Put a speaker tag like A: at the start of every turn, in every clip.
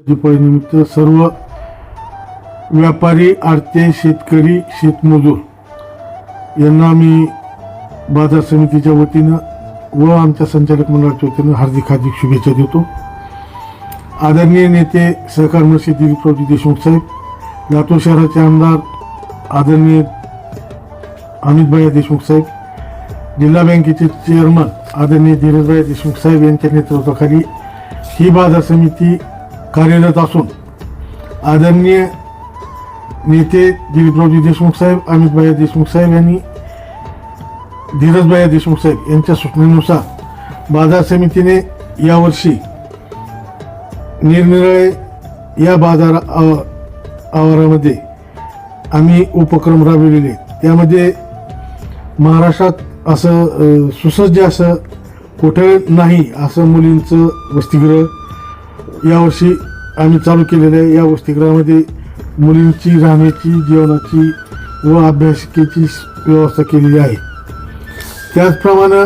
A: दीपावलीनिमित्त सर्व व्यापारी आरते शेतकरी शेतमजूर यांना आम्ही बाजार समितीच्या वतीनं व आमच्या संचालक मंडळाच्या वतीनं हार्दिक हार्दिक शुभेच्छा देतो. आदरणीय नेते सहकार मंत्री दिलीपरावजी देशमुख साहेब लातूर शहराचे आमदार आदरणीय अमितभाई देशमुख साहेब जिल्हा बँकेचे चेअरमन आदरणीय धीरजभाई देशमुख साहेब यांच्या नेतृत्वाखाली ही बाजार समिती कार्यरत असून. आदरणीय नेते दिलीपरावजी देशमुख साहेब अमितभाई देशमुख साहेब यांनी धीरजभाई देशमुख साहेब यांच्या सूचनेनुसार बाजार समितीने यावर्षी निरनिराळे या बाजार आव- आवारामध्ये आम्ही उपक्रम राबविलेले. त्यामध्ये महाराष्ट्रात असं सुसज्ज असं कुठं नाही असं मुलींचं वसतिगृह यावर्षी आम्ही चालू केलेलं आहे. या वसतिगृहामध्ये मुलींची राहण्याची जेवणाची व अभ्यासिकेची व्यवस्था केलेली आहे. त्याचप्रमाणे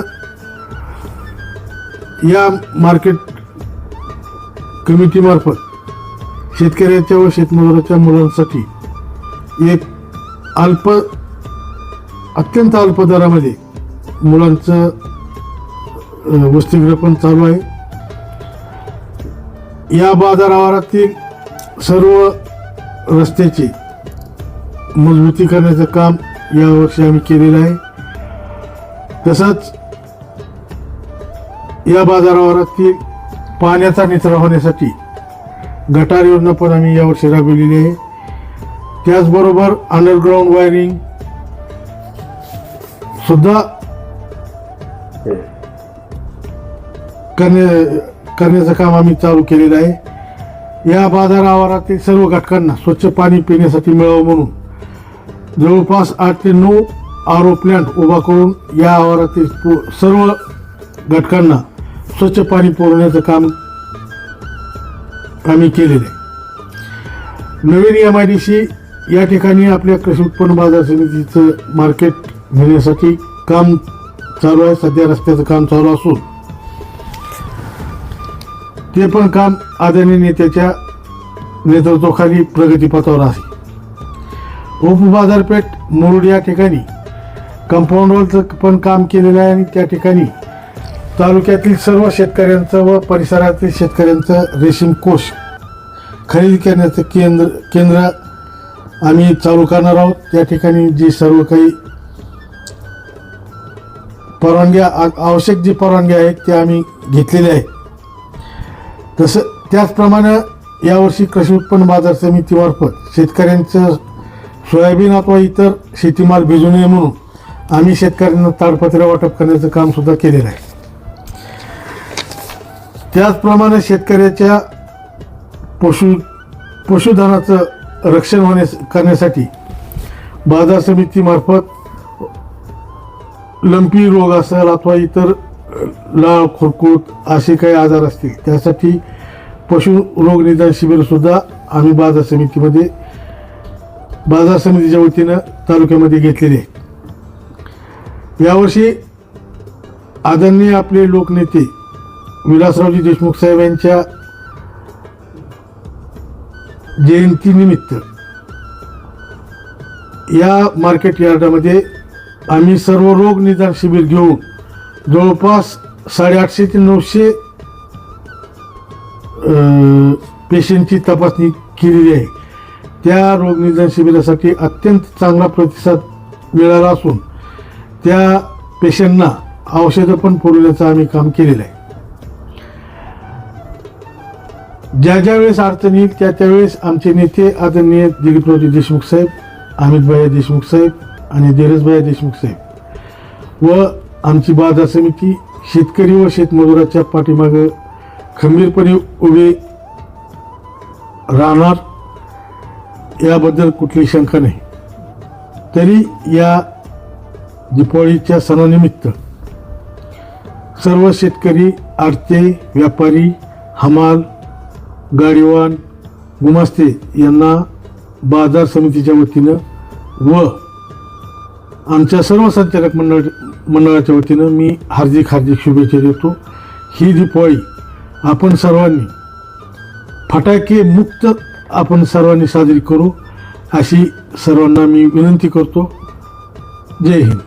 A: या मार्केट कमिटीमार्फत शेतकऱ्याच्या व शेतमजुराच्या मुलांसाठी एक अल्प अत्यंत अल्प दरामध्ये मुलांचं वसतिगृह पण चालू आहे. या बाजारावरातील सर्व रस्त्याचे मजबूती करण्याचं काम यावर्षी आम्ही केलेलं आहे. तसंच या बाजारावरातील पाण्याचा निचरा होण्यासाठी गटार योजना पण आम्ही यावर्षी राबविलेली आहे. त्याचबरोबर अंडरग्राऊंड वायरिंग सुद्धा करणे करण्याचं काम आम्ही चालू केलेलं आहे. या बाजार आवारातील सर्व घटकांना स्वच्छ पाणी पिण्यासाठी मिळावं म्हणून जवळपास आठ ते नऊ आरो प्लॅन्ट उभा करून या आवारातील पु- सर्व घटकांना स्वच्छ पाणी पुरवण्याचं काम आम्ही केलेलं आहे. नवीन एम आय डी सी या ठिकाणी आपल्या कृषी उत्पन्न बाजार समितीचं मार्केट घेण्यासाठी काम चालू आहे. सध्या रस्त्याचं काम चालू असून ते पण काम आदरणीय नेत्याच्या नेतृत्वाखाली प्रगतीपथावर आहे. उपबाजारपेठ मुरुड या ठिकाणी कंपाऊंड वॉलचं पण काम केलेलं आहे आणि त्या ठिकाणी तालुक्यातील सर्व शेतकऱ्यांचं व परिसरातील शेतकऱ्यांचं रेशीम कोष खरेदी करण्याचं केंद्र केंद्र आम्ही चालू करणार आहोत. त्या ठिकाणी जी सर्व काही परवानग्या आ- आवश्यक जी परवानग्या आहेत त्या आम्ही घेतलेल्या आहेत. तसं त्याचप्रमाणे यावर्षी कृषी उत्पन्न बाजार समितीमार्फत शेतकऱ्यांचं सोयाबीन अथवा इतर शेतीमाल भिजू नये म्हणून आम्ही शेतकऱ्यांना ताडपत्रे वाटप करण्याचं काम सुद्धा केलेलं आहे. त्याचप्रमाणे शेतकऱ्याच्या पशु पशुधनाचं रक्षण होण्यास करण्यासाठी बाजार समितीमार्फत लंपी रोग असेल अथवा इतर लाळ खुरकूत असे काही आजार असतील. त्यासाठी पशु रोग निदान शिबिर सुद्धा आम्ही बाजार समितीमध्ये बाजार समितीच्या वतीनं तालुक्यामध्ये घेतलेले आहे. यावर्षी आदरणीय आपले लोकनेते विलासरावजी देशमुख साहेब यांच्या जयंतीनिमित्त या मार्केट यार्डामध्ये आम्ही सर्व रोग निदान शिबिर घेऊन जवळपास साडेआठशे ते नऊशे पेशंटची तपासणी केलेली आहे. त्या रोगनिदान शिबिरासाठी अत्यंत चांगला प्रतिसाद मिळाला असून त्या पेशंटना औषधं पण पुरवण्याचं आम्ही काम केलेलं आहे. ज्या ज्या वेळेस अडचण येईल त्या त्यावेळेस आमचे नेते आदरणीय दिलीपरावजी देशमुख साहेब अमितभाई देशमुख साहेब आणि धीरजभाई देशमुख साहेब व आमची बाजार समिती शेतकरी व शेतमजुराच्या पाठीमागं खंबीरपणे उभे राहणार. याबद्दल कुठली शंका नाही. तरी या दीपावलीच्या सणानिमित्त सर्व शेतकरी आडते व्यापारी हमाल गाडीवान गुमास्ते यांना बाजार समितीच्या वतीनं व आमच्या सर्व संचालक मंडळ मंडळाच्या वतीनं मी हार्दिक हार्दिक शुभेच्छा देतो. ही दीपावळी आपण सर्वांनी फटाके मुक्त आपण सर्वांनी साजरी करू अशी सर्वांना मी विनंती करतो. जय हिंद.